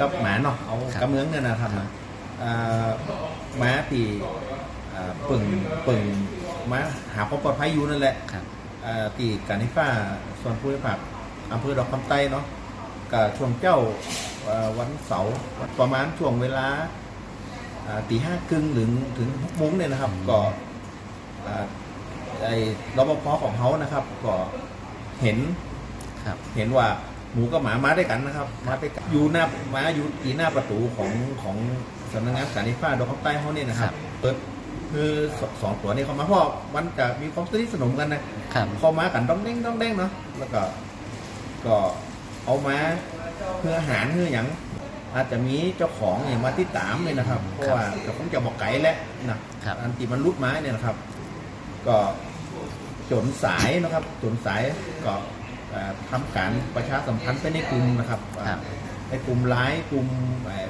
กับหมาเนาะเอาครับกระเมืองเนี่ยนะครับนะอ่าหมาตีอ่าปึ่งปึ่งหมาหาความปลอดภัยอยู่นั่นแหละครับอ่าตีการนิฟ้าส่วนภูมิภาคอำเภอดอกคำใต้เนาะกับช่วงเจ้าอ่าวันเสาร์ประมาณช่วงเวลาอ่าตีห้าครึ่งถึงถึงหกโมงเนี่ยนะครับ ก็อ่าไอ้รปภของเขานะครับ ก็เห็นครับเห็นว่า หมูกับหมามาด้วยกันนะครับมาด้วยกันอยู่หน้ามาอยู่ที่หน้าประตูของของสำนักงานการนิฟ้าดอกคำใต้เขาเนี่ยนะครับ เปิดคือสสองตัวนี้เขามาเพราะมันจะมีความสนิทสนมกันนะครับเข้ามากันต้องเด้งต้องเด้งเนาะแล้วก็ ก็เอามาเพื่ออาหารเพื่ออย่างอาจจะมีเจ้าของเนี่ยมาติดตามเลยนะครับ เพราะว่าก็คงจะบอกไก่แหล้วนะครับอันที่มันรุดไม้เนี่ยนะครับ ก็จนสายนะครับจนสายก็เอ่อ ทำการประชาสัมพันธ์ไปในกลุ่มนะครับครับในกลุ่มไลน์กลุ่ม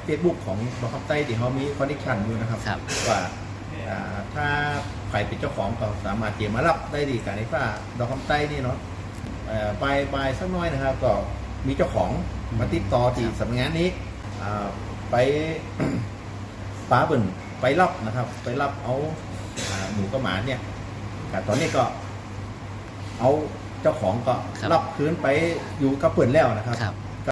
เฟซบุ๊กของบอคำใต้ที่เขามีคอนเนคชันอยู่นะครับครับว่าอ่าถ้าใครเป็นเจ้าของก็สามารถเตรียมมารับได้ดีการในฟ้าดอกคำใต้นี่เนาะเอ่อไปไปสักหน้อยนะครับ ก็มีเจ้าของมาติดต่อที่สำนักงานนี้อ่าไปป้าเบิ่นไปรับนะครับ ไปรับเอาอ่าหมูกระหมาเนี่ยแต่ตอนนี้ก็เอา เจ้าของก็ครับรับคืนไปอยู่กับเปิ่นแล้วนะครับครับก